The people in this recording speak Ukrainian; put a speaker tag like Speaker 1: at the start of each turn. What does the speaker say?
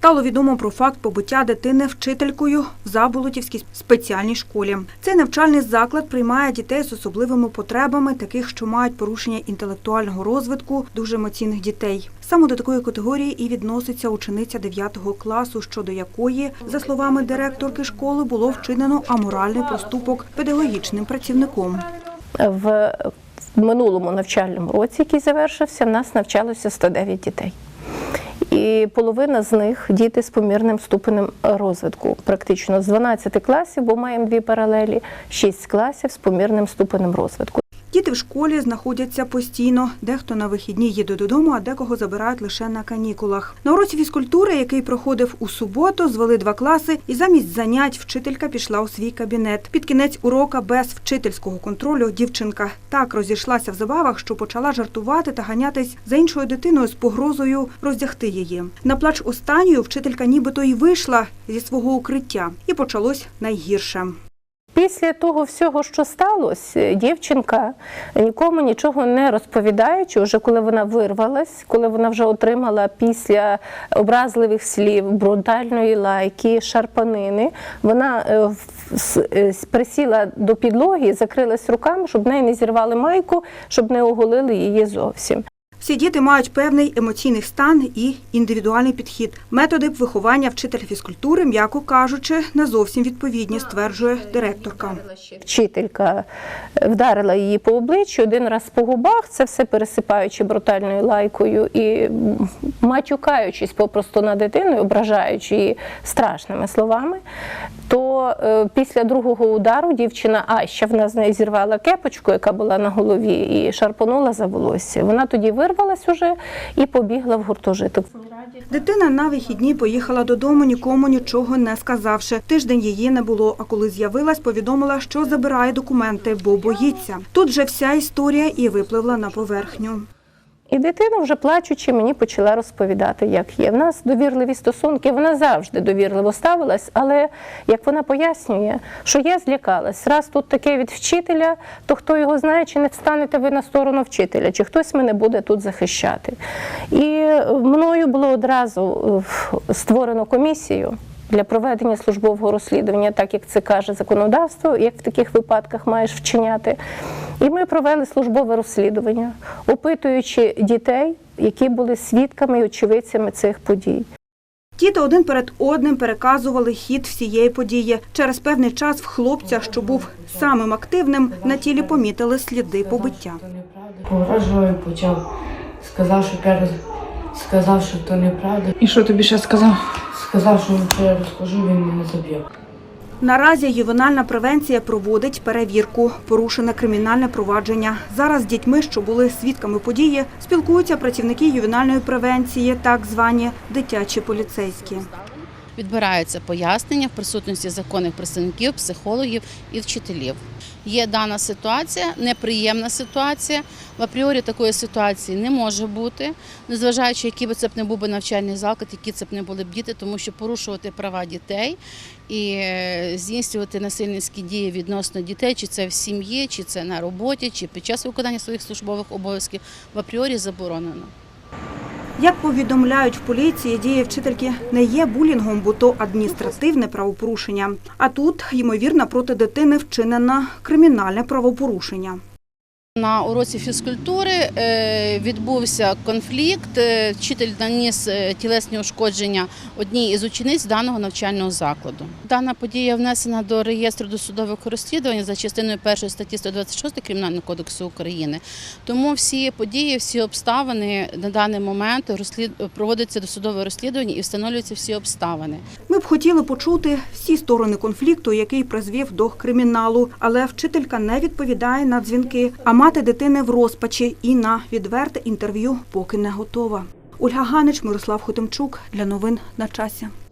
Speaker 1: Стало відомо про факт побиття дитини вчителькою в Заболотівській спеціальній школі. Цей навчальний заклад приймає дітей з особливими потребами, таких, що мають порушення інтелектуального розвитку, дуже емоційних дітей. Саме до такої категорії і відноситься учениця 9 класу, щодо якої, за словами директорки школи, було вчинено аморальний проступок педагогічним працівником.
Speaker 2: В минулому навчальному році, який завершився, нас навчалося 109 дітей. І половина з них діти з помірним ступенем розвитку. Практично з 12 класів, бо маємо дві паралелі, 6 класів з помірним ступенем розвитку.
Speaker 1: Діти в школі знаходяться постійно. Дехто на вихідні їде додому, а декого забирають лише на канікулах. На уроці фізкультури, який проходив у суботу, звели два класи, і замість занять вчителька пішла у свій кабінет. Під кінець урока без вчительського контролю дівчинка так розійшлася в забавах, що почала жартувати та ганятись за іншою дитиною з погрозою роздягти її. На плач останньою вчителька нібито й вийшла зі свого укриття, і почалось найгірше.
Speaker 2: Після того всього, що сталося, дівчинка нікому нічого не розповідаючи, вже коли вона вирвалась, коли вона вже отримала після образливих слів, брутальної лайки, шарпанини, вона е, е, присіла до підлоги, закрилась руками, щоб неї не зірвали майку, щоб не оголили її зовсім.
Speaker 1: Всі діти мають певний емоційний стан і індивідуальний підхід. Методи виховання вчителя фізкультури, м'яко кажучи, не зовсім відповідні, стверджує директорка.
Speaker 2: Вчителька вдарила її по обличчю один раз по губах, це все пересипаючи брутальною лайкою і матюкаючись попросту на дитину, ображаючи її страшними словами. То е, після другого удару дівчина, а ще в нас зірвала кепочку, яка була на голові, і шарпонула за волосся. Вона тоді вирвалась уже і побігла в гуртожиток.
Speaker 1: Дитина на вихідні поїхала додому, нікому нічого не сказавши. Тиждень її не було. А коли з'явилась, повідомила, що забирає документи, бо боїться. Тут же вся історія і випливла на поверхню.
Speaker 2: І дитина, вже плачучи, мені почала розповідати, як є. В нас довірливі стосунки, вона завжди довірливо ставилась, але як вона пояснює, що я злякалась. Раз тут таке від вчителя, то хто його знає, чи не встанете ви на сторону вчителя, чи хтось мене буде тут захищати. І мною було одразу е, створено комісію. Для проведення службового розслідування, так як це каже законодавство, як в таких випадках маєш вчиняти. І ми провели службове розслідування, опитуючи дітей, які були свідками і очевидцями цих подій.
Speaker 1: Діти один перед одним переказували хід всієї події. Через певний час в хлопця, що був самим активним, на тілі помітили сліди побиття.
Speaker 3: Погрожував, почав. Сказав, що перед... сказав, що то неправда.
Speaker 4: І що тобі ще сказав?
Speaker 3: Сказав, що якщо я розкажу, він мене заб'є.
Speaker 1: Наразі ювенальна превенція проводить перевірку, порушене кримінальне провадження. Зараз з дітьми, що були свідками події, спілкуються працівники ювенальної превенції, так звані дитячі поліцейські.
Speaker 5: Відбираються пояснення в присутності законних представників, психологів і вчителів. Є дана ситуація, неприємна ситуація. В апріорі такої ситуації не може бути, незважаючи, який би це б не був би навчальний заклад, які це б не були б діти, тому що порушувати права дітей і е, здійснювати насильницькі дії відносно дітей, чи це в сім'ї, чи це на роботі, чи під час виконання своїх службових обов'язків, в апріорі заборонено.
Speaker 1: Як повідомляють в поліції, дії вчительки не є булінгом, бо то адміністративне правопорушення. А тут, ймовірно, проти дитини вчинено кримінальне правопорушення.
Speaker 5: На уроці фізкультури е, відбувся конфлікт. Е, Вчитель наніс е, тілесні ушкодження одній із учениць даного навчального закладу. Дана подія внесена до реєстру досудових розслідувань за частиною 1 статті 126 Кримінального кодексу України. Тому всі події, всі обставини на даний момент проводиться досудове розслідування і встановлюються всі обставини.
Speaker 1: Ми б хотіли почути всі сторони конфлікту, який призвів до криміналу, але вчителька не відповідає на дзвінки, а мати дитини в розпачі і на відверте інтерв'ю поки не готова. Ольга Ганич, Мирослав Хотимчук для новин на часі.